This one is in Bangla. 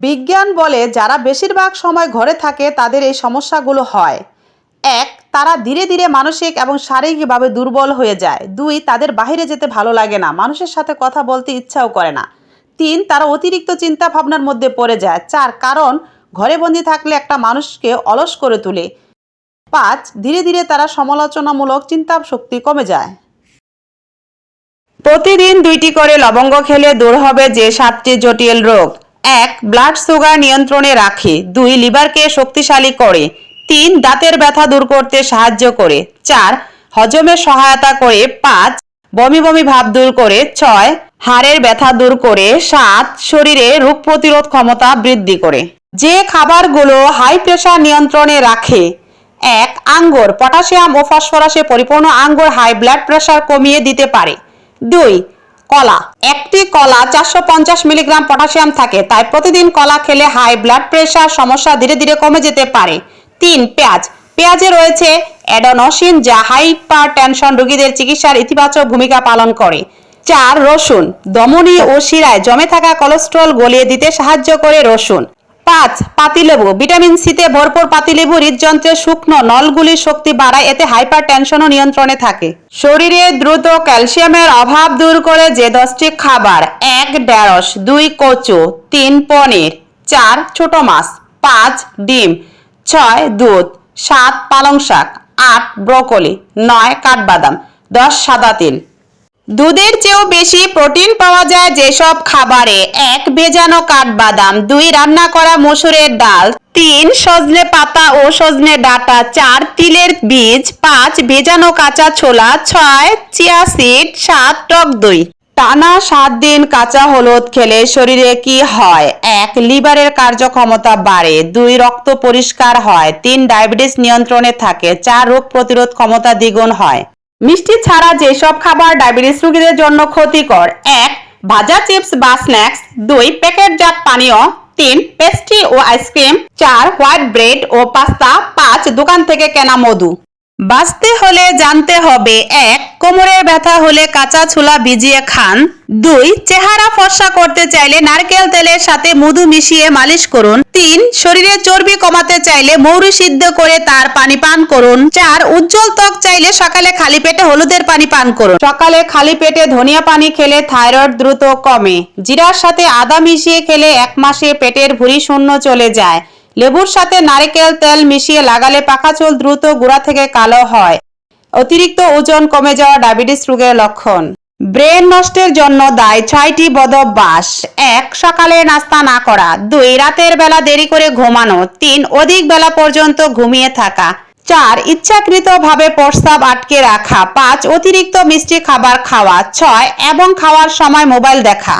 বিজ্ঞান বলে যারা বেশিরভাগ সময় ঘরে থাকে, তাদের এই সমস্যাগুলো হয়। এক, তারা ধীরে ধীরে মানসিক এবং শারীরিকভাবে দুর্বল হয়ে যায়। দুই, তাদের বাইরে যেতে ভালো লাগে না, মানুষের সাথে কথা বলতে ইচ্ছাও করে না। তিন, তারা অতিরিক্ত চিন্তা ভাবনার মধ্যে পড়ে যায়। চার, কারণ ঘরে বন্দি থাকলে একটা মানুষকে অলস করে তোলে। পাঁচ, ধীরে ধীরে তারা সমালোচনামূলক চিন্তা শক্তি কমে যায়। প্রতিদিন দুইটি করে লবঙ্গ খেলে দূর হবে যে সাতটি জটিল রোগ। এক ব্লাড সুগার নিয়ন্ত্রণে রাখে। দুই, লিভারকে শক্তিশালী করে। তিন, দাঁতের ব্যথা দূর করতে সাহায্য করে। চার, হজমে সহায়তা করে। পাঁচ, বমি বমি ভাব দূর করে। ছয়, হাড়ের ব্যথা দূর করে। সাত, শরীরে রোগ প্রতিরোধ ক্ষমতা বৃদ্ধি করে। যে খাবারগুলো হাই প্রেশার নিয়ন্ত্রণে রাখে। এক, আঙ্গুর। পটাশিয়াম ও ফসফরাসে পরিপূর্ণ আঙ্গুর হাই ব্লাড প্রেশার কমিয়ে দিতে পারে। দুই কলা। একটি কলা চারশো পঞ্চাশ মিলিগ্রাম পটাশিয়াম থাকে, তাই প্রতিদিন কলা খেলে হাই ব্লাড প্রেশার সমস্যা ধীরে ধীরে কমে যেতে পারে। তিন, পেঁয়াজ। পেঁয়াজে রয়েছে অ্যাডোনসিন, যা হাইপার টেনশন রোগীদের চিকিৎসার ইতিবাচক ভূমিকা পালন করে। চার, রসুন। দমনী ও শিরায় জমে থাকা কোলেস্ট্রল গলিয়ে দিতে সাহায্য করে রসুন। পাঁচ পাতিলেবু ভিটামিন সিতে ভরপুর পাতিলেবু হৃদযন্ত্রের শুকনো নলগুলির শক্তি বাড়ায়, এতে হাইপার টেনশনও নিয়ন্ত্রণে থাকে। শরীরে দ্রুত ক্যালসিয়ামের অভাব দূর করে যে দশটি খাবার, এক ঢেঁড়স, দুই কচু, তিন পনির, চার ছোট মাছ, পাঁচ ডিম, ছয় দুধ, সাত পালং শাক, আট ব্রোকলি, নয় কাঠবাদাম, দশ সাদা তিল। দুধের চেয়েও বেশি প্রোটিন পাওয়া যায় যেসব খাবারে এক ভেজানো কাঠবাদাম, দুই রান্না করা মসুরের ডাল, তিন সজনে পাতা ও সজনে ডাঁটা, চার তিলের বীজ, পাঁচ ভেজানো কাঁচা ছোলা, ছয় চিয়া সিড, সাত টক দই। টানা সাত দিন কাঁচা হলুদ খেলে শরীরে কি হয়? এক, লিভারের কার্যক্ষমতা বাড়ে, দুই, রক্ত পরিষ্কার হয়, তিন, ডায়াবেটিস নিয়ন্ত্রণে থাকে, চার, রোগ প্রতিরোধ ক্ষমতা দ্বিগুণ হয়। মিষ্টি ছাড়া যেসব খাবার ডায়াবেটিস রোগীদের জন্য ক্ষতিকর, এক, ভাজা চিপস বা স্ন্যাক্স, দুই, প্যাকেটজাত পানীয়, তিন, পেস্ট্রি ও আইসক্রিম, চার, হোয়াইট ব্রেড ও পাস্তা, পাঁচ, দোকান থেকে কেনা মধু। বাঁচতে হলে জানতে হবে, এক কোমরের ব্যথা হলে কাঁচা ছোলা ভিজিয়ে খান। দুই, চেহারা ফর্সা করতে চাইলে নারকেল তেলের সাথে মধু মিশিয়ে মালিশ করুন। তিন, শরীরে চর্বি কমাতে চাইলে মৌরি সিদ্ধ করে তার পানি পান করুন। চার, উজ্জ্বল ত্বক চাইলে সকালে খালি পেটে হলুদের পানি পান করুন। সকালে খালি পেটে ধনিয়া পানি খেলে থাইরয়েড দ্রুত কমে। জিরার সাথে আদা মিশিয়ে খেলে এক মাসে পেটের ভুঁড়ি শূন্য চলে যায়। লেবুর সাথে নারকেল তেল মিশিয়ে লাগালে পাকা চুল দ্রুত গোড়া থেকে কালো হয়। অতিরিক্ত ওজন কমে যাওয়া ডায়াবেটিস রোগের লক্ষণ। ব্রেন নষ্টের জন্য দায় ছয়টি বদভ্যাস এক, সকালে নাস্তা না করা। দুই, রাতের বেলা দেরি করে ঘুমানো। তিন, অধিক বেলা পর্যন্ত ঘুমিয়ে থাকা। চার, ইচ্ছাকৃতভাবে প্রস্তাব আটকে রাখা। পাঁচ, অতিরিক্ত মিষ্টি খাবার খাওয়া। ছয়, এবং খাওয়ার সময় মোবাইল দেখা।